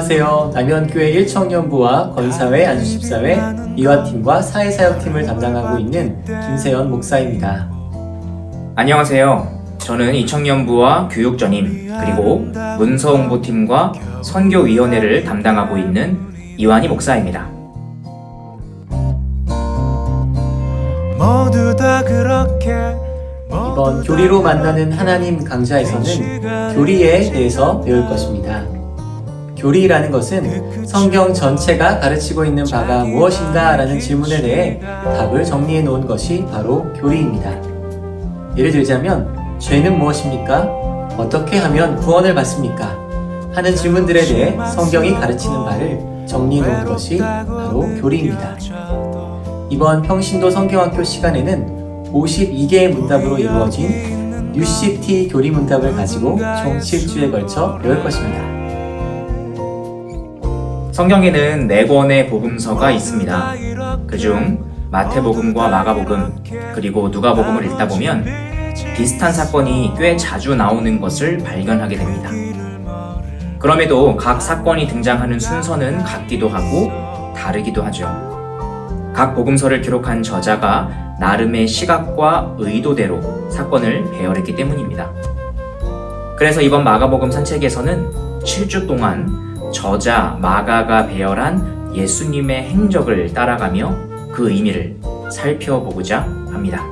안녕하세요. 남현교회 1청년부와 건사회 안수집사회 미화팀과 사회사역팀을 담당하고 있는 김세연 목사입니다. 안녕하세요. 저는 이청년부와 교육전임 그리고 문서홍보팀과 선교위원회를 담당하고 있는 이완희 목사입니다. 모두 다 그렇게 이번 교리로 만나는 하나님 강좌에서는 교리에 대해서 배울 것입니다. 교리라는 것은 성경 전체가 가르치고 있는 바가 무엇인가 라는 질문에 대해 답을 정리해 놓은 것이 바로 교리입니다. 예를 들자면, 죄는 무엇입니까? 어떻게 하면 구원을 받습니까? 하는 질문들에 대해 성경이 가르치는 바를 정리해 놓은 것이 바로 교리입니다. 이번 평신도 성경학교 시간에는 52개의 문답으로 이루어진 UCT 교리 문답을 가지고 총 7주에 걸쳐 배울 것입니다. 성경에는 네 권의 복음서가 있습니다. 그중 마태복음과 마가복음 그리고 누가복음을 읽다 보면 비슷한 사건이 꽤 자주 나오는 것을 발견하게 됩니다. 그럼에도 각 사건이 등장하는 순서는 같기도 하고 다르기도 하죠. 각 복음서를 기록한 저자가 나름의 시각과 의도대로 사건을 배열했기 때문입니다. 그래서 이번 마가복음 산책에서는 7주 동안 저자 마가가 배열한 예수님의 행적을 따라가며 그 의미를 살펴보고자 합니다.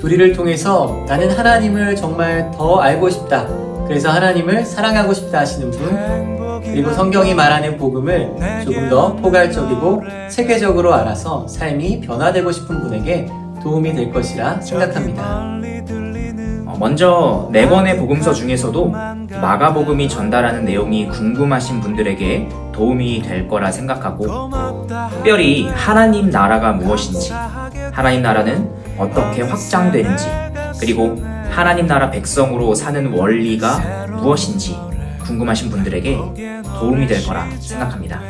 교리를 통해서 나는 하나님을 정말 더 알고 싶다. 그래서 하나님을 사랑하고 싶다 하시는 분, 그리고 성경이 말하는 복음을 조금 더 포괄적이고 체계적으로 알아서 삶이 변화되고 싶은 분에게 도움이 될 것이라 생각합니다. 어, 먼저 네 권의 복음서 중에서도 마가복음이 전달하는 내용이 궁금하신 분들에게 도움이 될 거라 생각하고 특별히 하나님 나라가 무엇인지, 하나님 나라는 어떻게 확장되는지, 그리고 하나님 나라 백성으로 사는 원리가 무엇인지 궁금하신 분들에게 도움이 될 거라 생각합니다.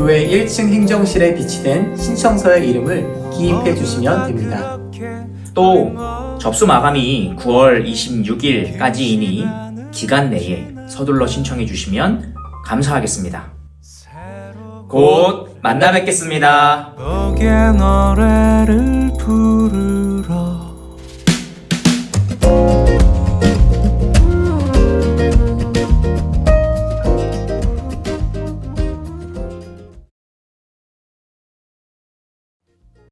교회 1층 행정실에 비치된 신청서의 이름을 기입해 주시면 됩니다. 또 접수 마감이 9월 26일까지이니 기간 내에 서둘러 신청해 주시면 감사하겠습니다. 곧 만나 뵙겠습니다.